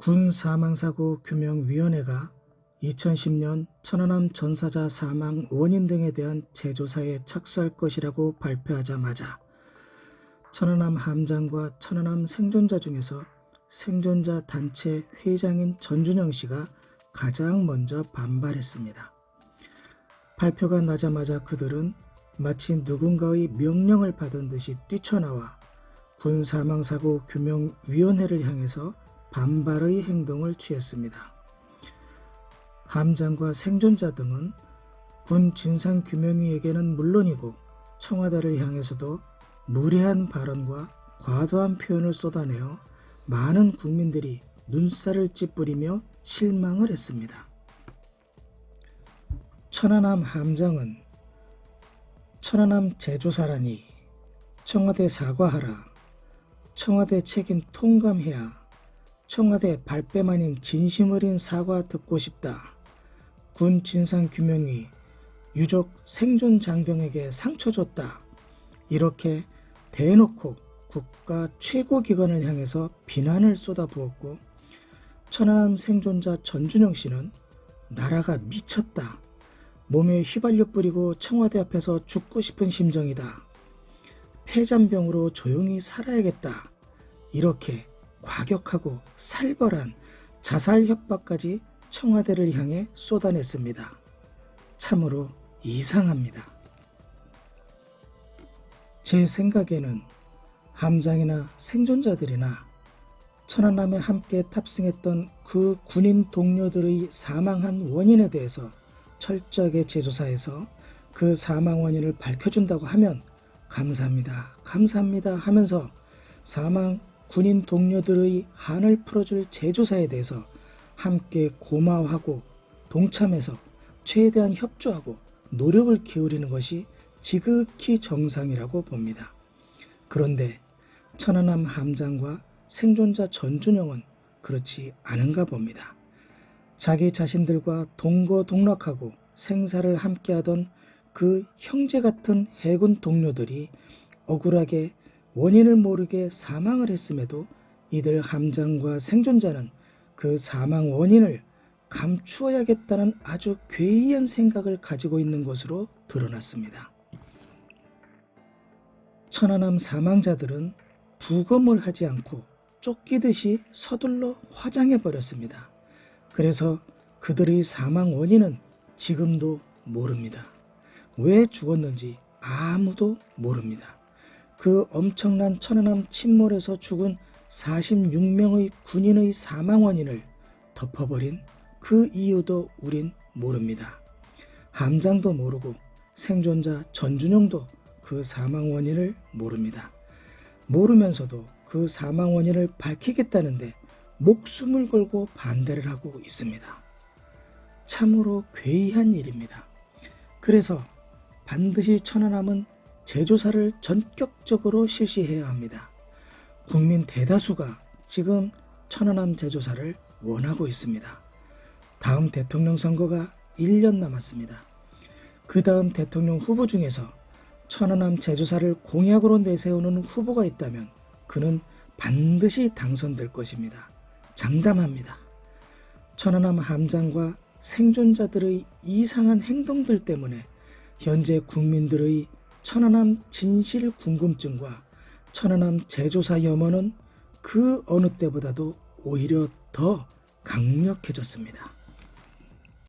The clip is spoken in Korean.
군 사망사고 규명위원회가 2010년 천안함 전사자 사망 원인 등에 대한 재조사에 착수할 것이라고 발표하자마자 천안함 함장과 천안함 생존자 중에서 생존자 단체 회장인 전준영 씨가 가장 먼저 반발했습니다. 발표가 나자마자 그들은 마치 누군가의 명령을 받은 듯이 뛰쳐나와 군 사망사고 규명위원회를 향해서 반발의 행동을 취했습니다. 함장과 생존자 등은 군 진상규명위에게는 물론이고 청와대를 향해서도 무례한 발언과 과도한 표현을 쏟아내어 많은 국민들이 눈살을 찌푸리며 실망을 했습니다. 천안함 함장은 천안함 제조사라니 청와대 사과하라 청와대 책임 통감해야 청와대 발뺌 아닌 진심 어린 사과 듣고 싶다. 군 진상규명위 유족 생존 장병에게 상처 줬다. 이렇게 대놓고 국가 최고 기관을 향해서 비난을 쏟아부었고 천안함 생존자 전준영 씨는 나라가 미쳤다. 몸에 휘발유 뿌리고 청와대 앞에서 죽고 싶은 심정이다. 폐잔병으로 조용히 살아야겠다. 이렇게 과격하고 살벌한 자살 협박까지 청와대를 향해 쏟아냈습니다. 참으로 이상합니다. 제 생각에는 함장이나 생존자들이나 천안함에 함께 탑승했던 그 군인 동료들의 사망한 원인에 대해서 철저하게 재조사해서 그 사망 원인을 밝혀준다고 하면 감사합니다. 감사합니다 하면서 사망 군인 동료들의 한을 풀어줄 재조사에 대해서 함께 고마워하고 동참해서 최대한 협조하고 노력을 기울이는 것이 지극히 정상이라고 봅니다. 그런데 천안함 함장과 생존자 전준영은 그렇지 않은가 봅니다. 자기 자신들과 동거동락하고 생사를 함께하던 그 형제 같은 해군 동료들이 억울하게 원인을 모르게 사망을 했음에도 이들 함장과 생존자는 그 사망 원인을 감추어야겠다는 아주 괴이한 생각을 가지고 있는 것으로 드러났습니다. 천안함 사망자들은 부검을 하지 않고 쫓기듯이 서둘러 화장해 버렸습니다. 그래서 그들의 사망 원인은 지금도 모릅니다. 왜 죽었는지 아무도 모릅니다. 그 엄청난 천안함 침몰에서 죽은 46명의 군인의 사망 원인을 덮어버린 그 이유도 우린 모릅니다. 함장도 모르고 생존자 전준영도 그 사망 원인을 모릅니다. 모르면서도 그 사망 원인을 밝히겠다는데 목숨을 걸고 반대를 하고 있습니다. 참으로 괴이한 일입니다. 그래서 반드시 천안함은 재조사를 전격적으로 실시해야 합니다. 국민 대다수가 지금 천안함 재조사를 원하고 있습니다. 다음 대통령 선거가 1년 남았습니다. 그 다음 대통령 후보 중에서 천안함 재조사를 공약으로 내세우는 후보가 있다면 그는 반드시 당선될 것입니다. 장담합니다. 천안함 함장과 생존자들의 이상한 행동들 때문에 현재 국민들의 천안함 진실 궁금증과 천안함 재조사 염원은 그 어느 때보다도 오히려 더 강력해졌습니다.